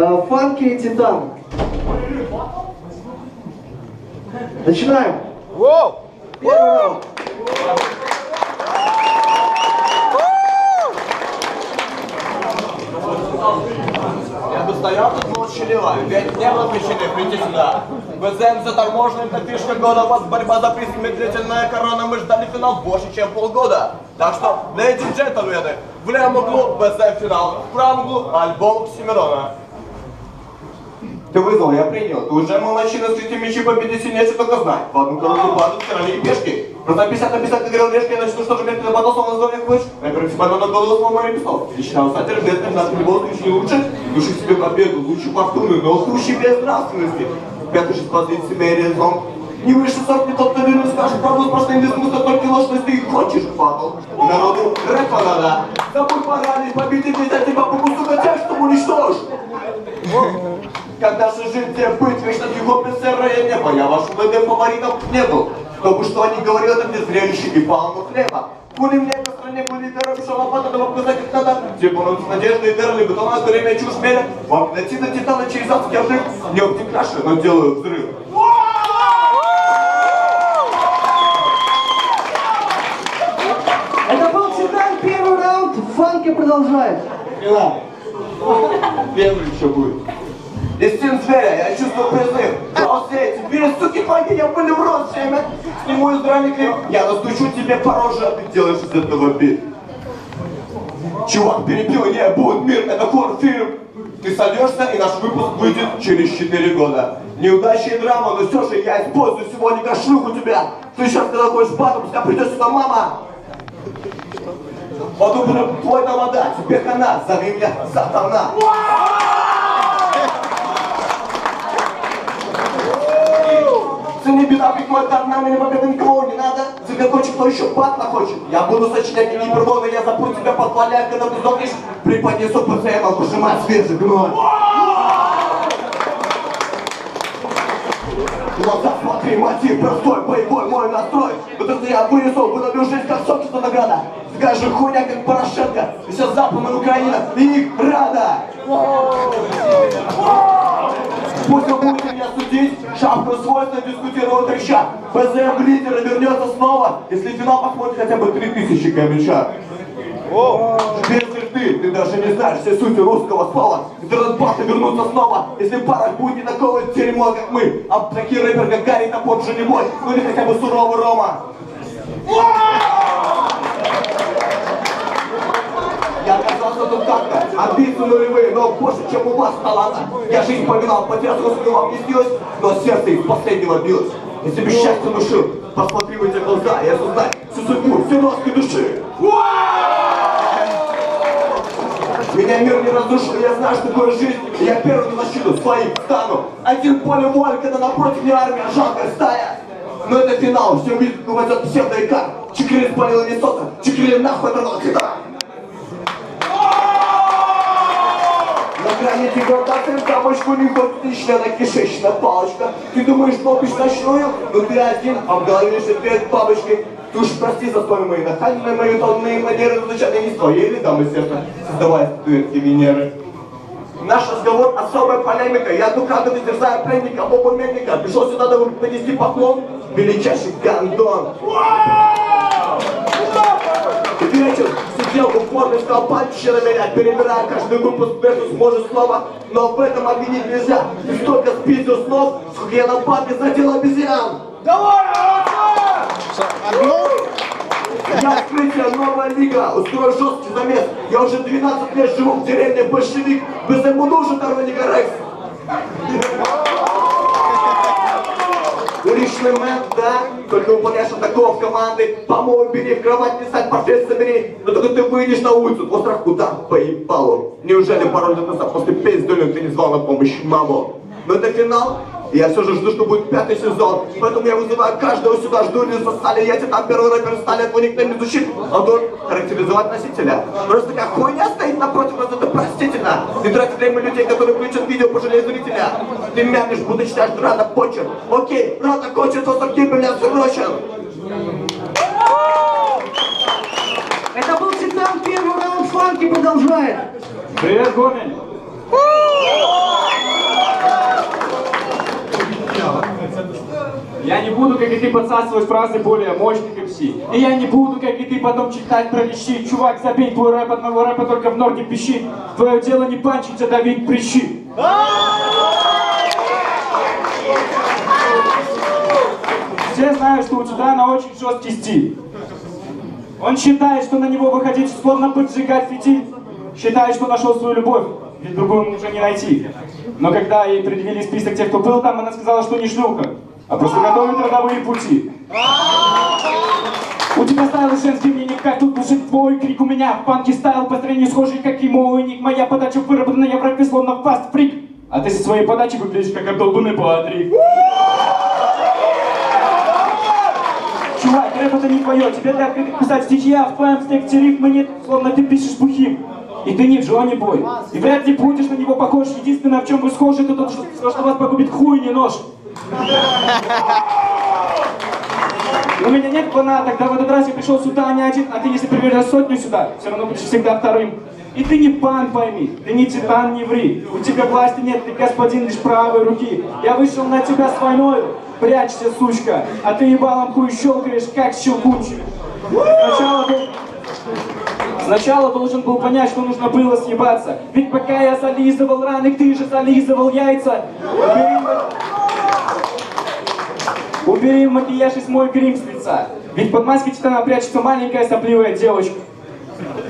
Э, Фанки и Титан. Начинаем. Первый раунд. Я бы стоял тут молчаливо, ведь не было причины прийти сюда. БЗМ заторможенный на фишка года, у вас борьба за приз медлительная корона, мы ждали финал больше, чем полгода. Так что, леди и джентльмены, в левом углу БЗМ финал, в правом углу альбом Оксимирона. Ты вызвал, я принял. Ты уже молодчина с этим мячи победы сильнее, только знать. В одну коробку падают стороны и пешки. Просто 50 на 50 говорил Лешка, я начну, что же мерки на поднос, он назвал клыш. На первых себе на голову с мамой писал. Лично усатер без нас в любом случае лучше. Души себе победу, лучше фортуны, но сущий без нравственности. Пятый же спасет себя и выше сотни, тот, кто верно скажет сплошным без смысла, только ложь, если ты хочешь. И народу рэпа надо. Забудь поранить, победить, взять тебя по куску, хотя, чтобы уничтожить. Когда же жить где быть, вечно его бессерое небо, я ваш ВД фаворитом не был. Кто бы что ни говорил, это мне зрелище и полно хлеба. Кули мне по стране, кули дорог, что лопата, да показать их надо. Все полностью надежды и дерли, бетон, на время чушь меря. Вам найти до титана через адский обрыв. Не обтекаши, но делаю взрыв. Это был Титан, первый Фанки продолжает. Мила, первый еще будет. Истин зверя, я чувствую призыв. Эти две суки я были в рот семя. Сниму издраный клип, я настучу тебе по роже, а ты делаешь из этого бит. Чувак перепил, не будет мир, это хоррор-фильм. Ты сольешься, и наш выпуск выйдет через 4 года. Неудача и драма, но все же я использую сегодня как шлюху тебя. Ты сейчас, когда ходишь батом, пускай придет сюда мама. Уже твой тамада, тебе хана, зови меня сатана. Ты не беда, приходит одна, мне победы никого не надо. Заготочек, кто еще батла хочет. Я буду сочинять гиперболы, я запру тебя под поля, когда ты сдохнешь, преподнесу ПЦМ, пожимать свежий гной. Глаза смотри, мотив простой, боевой мой настрой. Вот это я вынесу, выдавлю жизнь, как сок, что награда. Же хуйня, как Порошенко. И сейчас Западная Украина, и их рада. Пусть вы будете меня судить, шапку свойственно дискутировать треща. БЗМ лидера вернется снова, если финал посмотрит хотя бы 3000 комментариев. Теперь ты, ты даже не знаешь все сути русского слова. Интернет-баты вернутся снова, если пара будет не такого дерьмо, как мы. А такие рэпер, как Гарри Топор, же не мой, ну или хотя бы суровый Рома. Я оказался тут как-то, амбиции нулевые, но больше, чем у вас таланта. Я жизнь поминал, потерял русскую вам не снилось, но сердце из последнего билось. Если бы счастье душил, посмотри в эти глаза и осознай всю судьбу, всю носки души. Меня мир не разрушил, я знаю, что такое жизнь, и я первый на защиту своих стану. Один поле воли, когда напротив не армия, жалкая стая. Но это финал, все увидят, как упадет псевдо и как. Чекрили спалила не сота, чекрили нахуй оторвал хита. На грани деградации дамочку не члена кишечная палочка. Ты думаешь, топишь ночную, но ты один, а в голове лишь ответ бабочки. Ты уж прости за столь мои нахальные мои тонные манеры, звучат не твоей ли дамы сердца, создавая статуэтки Венеры. Наш разговор особая полемика. Я духовно терзаю пленника, оба мельника. Пришел сюда, дабы понести поклон. Величайший гандон. Вечер сидел в форме, стал пальчики на меня, перебирая каждый выпуск между сможет снова. Но в этом обвинить нельзя. Ты столько спиздил снов, сколько я на папе задел обезьян. Я открытие, новая лига, устрою жесткий замес. Я уже 12 лет живу в деревне большевик, без ему нужен Арвеника Рекс. Уличный мэн, да? Только выполняешь атаков команды. Помой бери, в кровать писать, портрет собери. Но только ты выйдешь на улицу, твой страх куда поебалу. Неужели пару лет назад после пиздюлин ты не звал на помощь маму? Но это финал, и я все же жду, что будет пятый сезон. Поэтому я вызываю каждого сюда, жду не застали. Я тебе там первый рэпер стали, твой никнейм не звучит. Он должен характеризовать носителя. Просто такая хуйня стоит напротив нас, это простительно. Ты тратишь время людей, которые включат видео, пожалей зрителя. Ты мямлишь, будто читаешь рано почер. Окей, рано кончит, то гибель срочен. Это был Титан, первый раунд. Фанки продолжает. Привет, Гомель! Буду, как и ты, подсасывать фразы более мощных МС. И я не буду, как и ты, потом читать про лещи. Чувак, забей твой рэп, одного рэпа только в норке пищи. Твое дело не панчить, а давить прыщи. Все знают, что у Титана очень жесткий стиль. Он считает, что на него выходить словно поджигать фитиль. Считает, что нашел свою любовь, ведь другую уже не найти. Но когда ей предъявили список тех, кто был там, она сказала, что не шлюха, а просто готовит родовые пути. У тебя стайл женский мне никак, тут мужик твой крик у меня в панке стайл по строению схожий, как и мой ник. Моя подача выработана, я в рэпе словно фаст фрик. А ты со своей подачи выглядишь как обдолбанный Патрик. Чувак, рэп это не твое, тебе для открытых писать стихи, а в твоем тексте рифмы нет, словно ты пишешь бухим. И ты не Джонни Бой, и вряд ли будешь на него похож. Единственное, в чем вы схожи, это то, что, что вас погубит хуй, не нож. У меня нет плана, тогда в этот раз я пришел сюда не один, а ты если приведешь сотню сюда, все равно будешь всегда вторым. И ты не пан, пойми, ты не титан, не ври. У тебя власти нет, ты господин лишь правой руки. Я вышел на тебя с войной, прячься, сучка, а ты ебалом хуй щелкаешь, как щелкунчик. Сначала ты... Сначала должен был понять, что нужно было съебаться. Ведь пока я зализывал раны, ты же зализывал яйца. Убери макияж и смой грим с лица. Ведь под маской титана прячется маленькая сопливая девочка.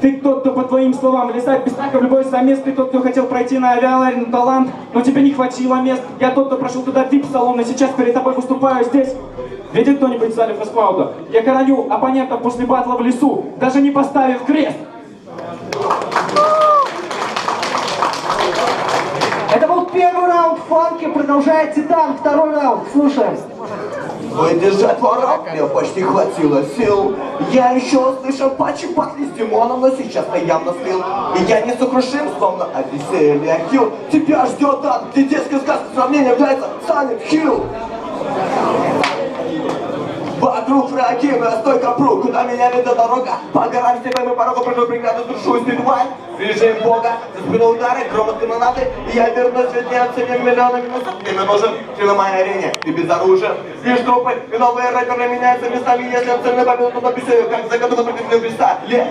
Ты тот, кто по твоим словам листает пистака в любой замес. Ты тот, кто хотел пройти на авиаларе на талант, но тебе не хватило мест. Я тот, кто прошел туда вип-салон, и сейчас перед тобой выступаю здесь. Видит кто-нибудь в зале фэстлауда? Я короню оппонентов после батла в лесу, даже не поставив крест. Это был первый раунд фанки, продолжает Титан, второй раунд, слушаем. Выдержать ворот мне почти хватило сил. Я еще слышал патчи патли с Димоном, но сейчас я явно слил. И я не сокрушим, словно Одиссея или Ахилл. Тебя ждет ад, где детская сказка сравнения является Silent Hill. Вокруг враги, стойко пру, куда меня ведет дорога По горам степям и порогу прыгну преграду, душу и спидвай Режим бога, за спину удары, громот канонады И я вернусь ведь не оценим миллионами минусов Ты мне нужен, ты на моей арене, ты безоружен Лишь трупы и новые рэперы меняются местами Если я цельный победу, то написаю, как за году напрягательный Христа Ле-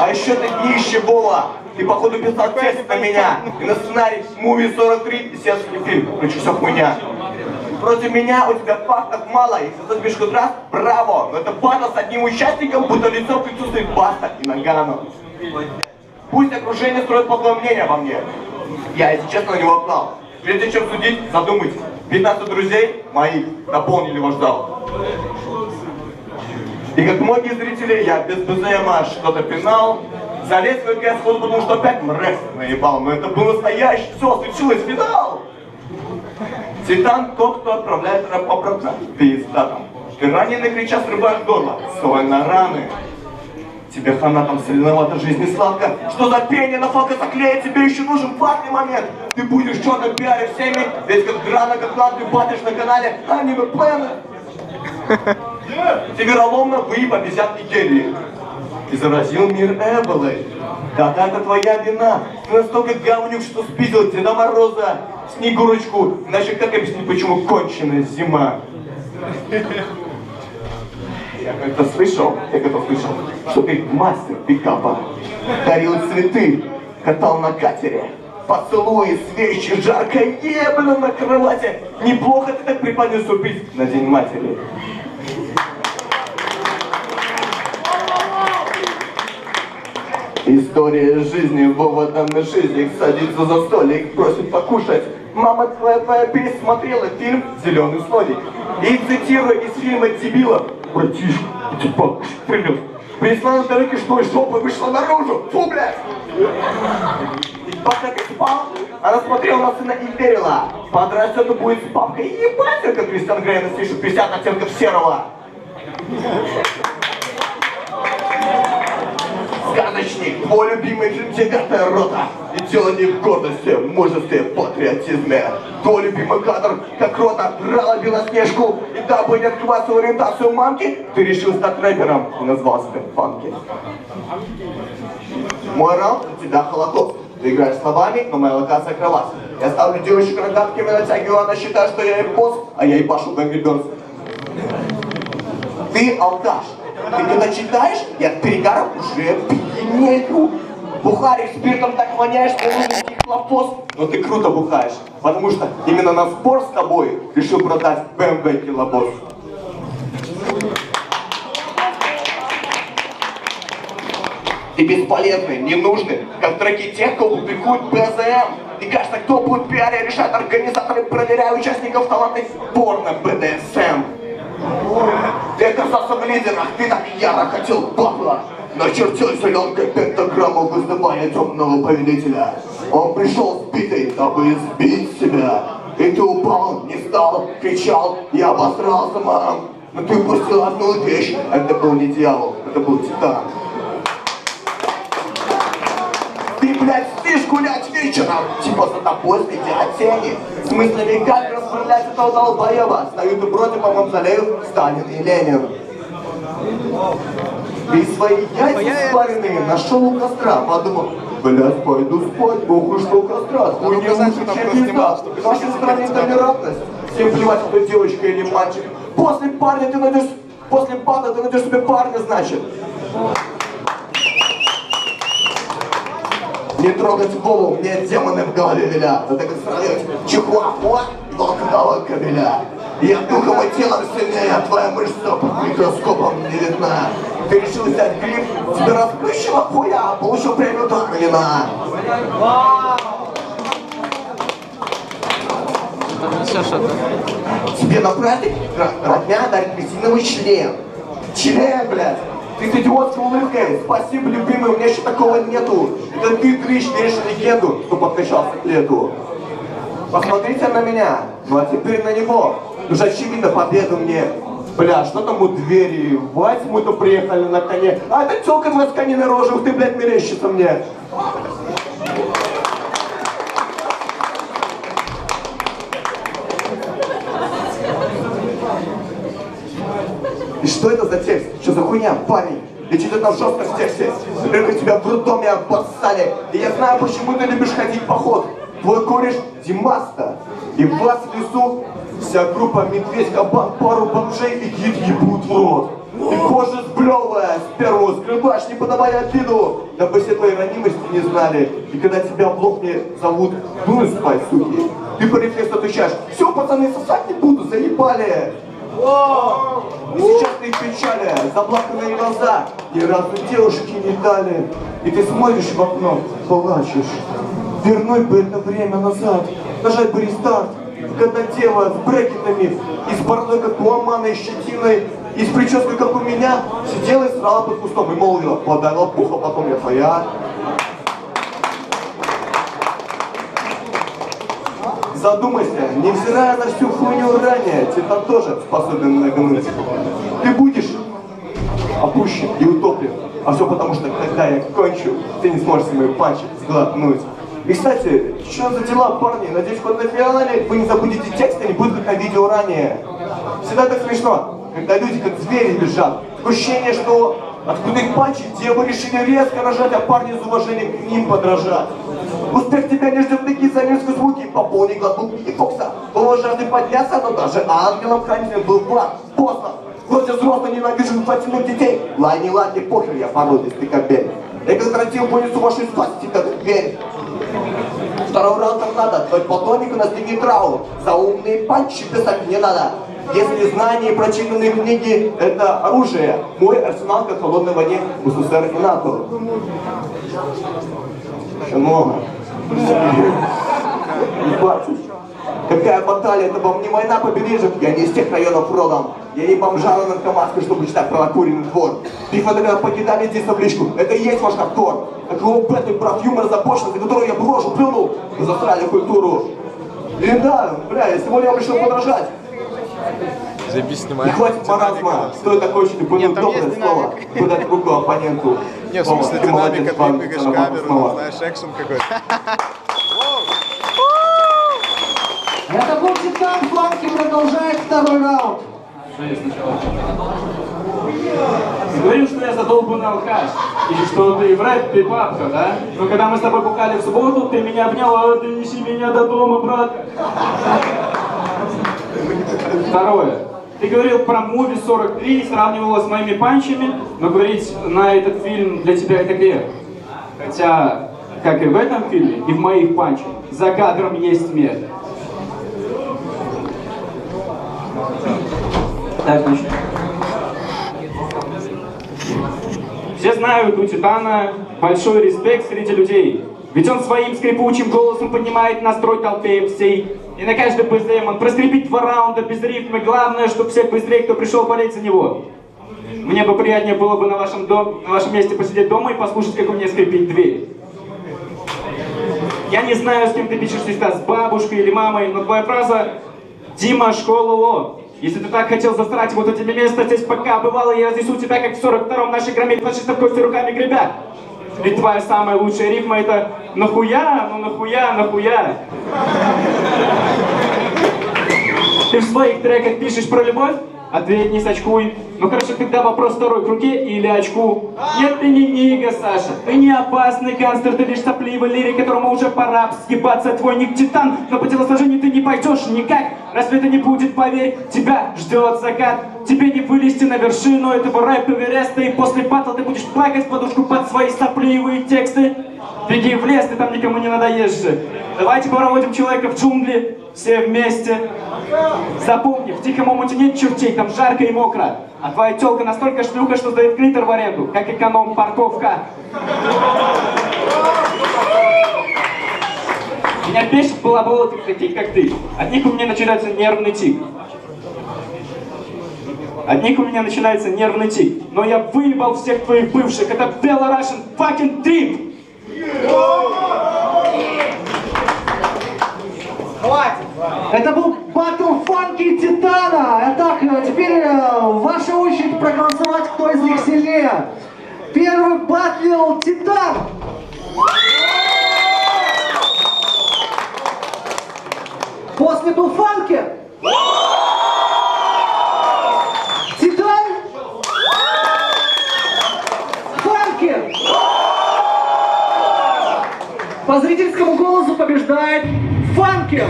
а еще ты днище Вова. Ты походу писал текст на меня. И на сценарий Муви 43 и сельский фильм. Короче, все хуйня. Против меня у тебя фактов мало. Если ты сбишь хоть раз, браво. Но это батл с одним участником, будто лицом к лицу стоит Баста и Нагану. Пусть окружение строит плохое мнение обо мне. Я, если честно, на него гнал. Прежде чем судить, задумайтесь. 15 друзей моих наполнили ваш зал. И как многие зрители, я без БЗМа что-то пинал. Залез в КС сходу, потому что опять мрез наебал. Но это был настоящий. Все, случилось, финал! Титан тот, кто отправляет обратно. Ты раненый крича срываешь горло. Свой на раны. Тебе хана там соленовато жизни сладко. Что за пение на фалка заклеит, тебе еще нужен платный момент. Ты будешь черно пиарить всеми, ведь как драна, как клад, ты батишь на канале аниме планы. Ты вероломно выеб обезьян Нигерии. Ты заразил мир Эболой. Да, это твоя вина. Ты настолько говнюк, что спиздил Деда Мороза, Снегурочку. Иначе как объяснить, почему конченая зима? Я как-то слышал, я как-то слышал, что ты мастер пикапа. Дарил цветы, катал на катере. Поцелуи, свечи, жарко ебля на кровати. Неплохо ты так преподнес сюрприз на День матери. История жизни Вова там на жизни садится за столик, просит покушать. Мама твоя, пересмотрела фильм «Зеленый слоник». И цитирую из фильма «Дебила». Братишка, ты покушать принес. Принесла на тарелке, что из жопы вышла наружу. Фу, блядь! И ты спал, она смотрела на сына и верила. Подрастет и будет с папкой. Ебать, как Кристиан Грей напишет 50 оттенков серого. Сказочник, твой любимый фильм «Девятая рота». И дело не в гордости, мужестве, патриотизме. Твой любимый кадр, как рота драла Белоснежку. И дабы не открывать свою ориентацию мамки, ты решил стать рэпером и назвал себя Фанки. Мой раунд для тебя Холокост. Ты играешь словами, но моя локация кровать. Я ставлю девочек рогатками, натягиваю, она считает, что я ей босс, а я ей башу в Angry Birds. Ты алкаш. Ты когда читаешь, я перегара уже пьянею. Бухарик спиртом так воняешь, что лунный хлопос, но ты круто бухаешь. Потому что именно на спор с тобой решил продать BMW килобосс. Ты бесполезный, ненужный, как треки тех, кого публикуют БЗМ. И кажется, кто будет пиаре, решают организаторы, проверяя участников талантов порно БДСМ. Ты оказался в лидерах, ты так яро хотел бабла. Начертил зеленкой пентаграмму, вызывая темного повелителя. Он пришел сбитый, дабы избить себя. И ты упал, не стал, кричал, я обосрался, мам. Но ты упустил одну вещь, это был не дьявол, это был титан. Ты, блядь, спишь гулять вечером, типа за тобой следят тени. С мыслями, как этого долбоеба. Стоят и против по мавзолею Сталин и Ленин. Ты свои яйца спаренные нашел у костра, подумал, блядь, пойду спать, богу что у костра, хуй не лучше, чем пизда. В нашей стране толерантность. Всем плевать, кто девочка или мальчик. После парня ты найдешь, после банда ты найдешь себе парня, значит. Не трогать Вову, мне демоны в голове велят. Это как сравнивать чихуахуа волкодава кабеля. Я духом и телом сильнее, а твоя мышца под микроскопом не видна. Ты решил взять гриф, тебе расплющило хуя, а получил премию Тахвина. Тебе на праздник родня дарит резиновый член. Член, блядь. Ты с идиотской улыбкой. Спасибо, любимый, у меня еще такого нету. Это ты, дрыщ, веришь легенду, кто подкачался к лету. Посмотрите на меня, ну а теперь на него. Уже очевидно победу мне. Бля, что там у двери? Восьму-то приехали на коне. А это тёлка на коне на роже, ты, блядь, мерещится мне. И что это за текст? Что за хуйня, парень? Ведь это там жестко в тексте. Рыбы тебя в роддоме обоссали. И я знаю, почему ты любишь ходить в поход. Твой кореш Димаста. И в вас в лесу вся группа медведь, кабан, пару бомжей и гид ебут в рот. И кожа сблевая, сперму скрываешь, не подавая обиду, дабы все твои ранимости не знали. И когда тебя в лохне зовут, ну и спать, суки. Ты по рефлексу отвечаешь, все, пацаны, сосать не буду, заебали. И сейчас ты в печали, заплаканные глаза, ни разу девушки не дали. И ты смотришь в окно, плачешь. Вернуть бы это время назад, нажать бы рестарт. Когда дева с брекетами, и с бородой, как у Амана, и щетиной, и с прической, как у меня, сидела и срала под кустом и молвила, подай лопуха, потом я твоя. Задумайся, невзирая на всю хуйню ранее, Титан тоже способен нагнуть. Ты будешь опущен и утоплен. А все потому, что когда я кончу, ты не сможешь мои панчи сглотнуть. И, кстати, что за дела, парни? Надеюсь, хоть на финале вы не забудете текст и не будет как на видео ранее. Всегда так смешно, когда люди как звери бежат. Такое ощущение, что от крутых панчей девы решили резко рожать, а парни из уважения к ним подражать. Успех тебя не ждет такие замерзкие звуки, пополни глотнул и Фокса. Было жажды подняться, но даже ангелом-хранителем был план. Поздно. Вот я взрослый ненавижу потянуть детей. Ладно, ладно, похер, я породистый кобель. Я как тротил понесу вашу спасти как дверь. Второго раунда надо, твой полковник настигнет траур. За умные панчи писать не надо. Если знания и прочитанные книги – это оружие, мой арсенал как холодной воде у СССР и НАТО. Еще много. Ебать. Какая баталия, это вам не война побережьев, я не из тех районов родом. Я не бомжара наркоматка, чтобы читать про накуренный двор. Пифа тогда покидали здесь табличку, это и есть ваш хардкор. Какого беты, брат, юмор започен, за которую я брошу, плюнул, вы засрали культуру. И да, бля, я сегодня вам решил подражать. Заебись, Не снимай. хватит маразма, стоит окончить и доброе есть слово, подать руку оппоненту. Не, в смысле ты молодец, динамика, двигаешь заработал камеру, знаешь, экшен какой-то. Титан, фланги продолжает второй раунд. Говорю, что я задолбанный алкаш. И что ты Брэд Питт бабка, да? Но когда мы с тобой бухали в субботу, ты меня обняла, ты неси меня до дома, брат. Второе. Ты говорил про муви 43 и сравнивала с моими панчами, но говорить на этот фильм для тебя это грех. Хотя, как и в этом фильме, и в моих панчах, за кадром есть смерть. Так, значит. Все знают у Титана большой респект среди людей. Ведь он своим скрипучим голосом поднимает настрой толпе всей. И на каждый БЗМ он проскрипит два раунда без рифмы. Главное, чтобы всех быстрее, кто пришел болеть за него. Мне бы приятнее было бы на вашем, дом, на вашем месте посидеть дома и послушать, как у меня скрипит дверь. Я не знаю, с кем ты листа, с бабушкой или мамой, но твоя фраза «Дима, школа Ло». Если ты так хотел засрать вот эти место здесь пока бывало, я разнесу тебя, как в 42-м наши громили фашистов кости руками гребя. Ведь твоя самая лучшая рифма это «Нахуя? Ну нахуя? Нахуя?» Ты в своих треках пишешь про любовь? Ответь, не сочкуй. Ну хорошо, тогда вопрос второй, к руке или очку? Нет, ты не Нига, Саша. Ты не опасный гангстер, ты лишь сопливый лирик, которому уже пора сгибаться. Твой ник титан, но по телосложению ты не пойдешь никак. Разве это не будет, поверь, тебя ждет закат. Тебе не вылезти на вершину этого рэп Эвереста, и после батла ты будешь плакать подушку под свои сопливые тексты. Беги в лес, ты там никому не надоешься. Давайте проводим человека в джунгли, все вместе. Запомни, в тихом омуте нет чертей, там жарко и мокро. А твоя телка настолько шлюха, что сдает клитор в аренду, как эконом-парковка. Меня бесит балаболы такие, как ты. От них у меня начинается нервный тик. От них у меня начинается нервный тик. Но я выебал всех твоих бывших. Это Bella Russian fucking trip. Хватит! Это был батл фанки Титана! Итак, э, теперь э, ваша очередь проголосовать, кто из них сильнее. Первый батл Титан! После Туфанки Титан Фанки По зрительскому голосу побеждает Фанки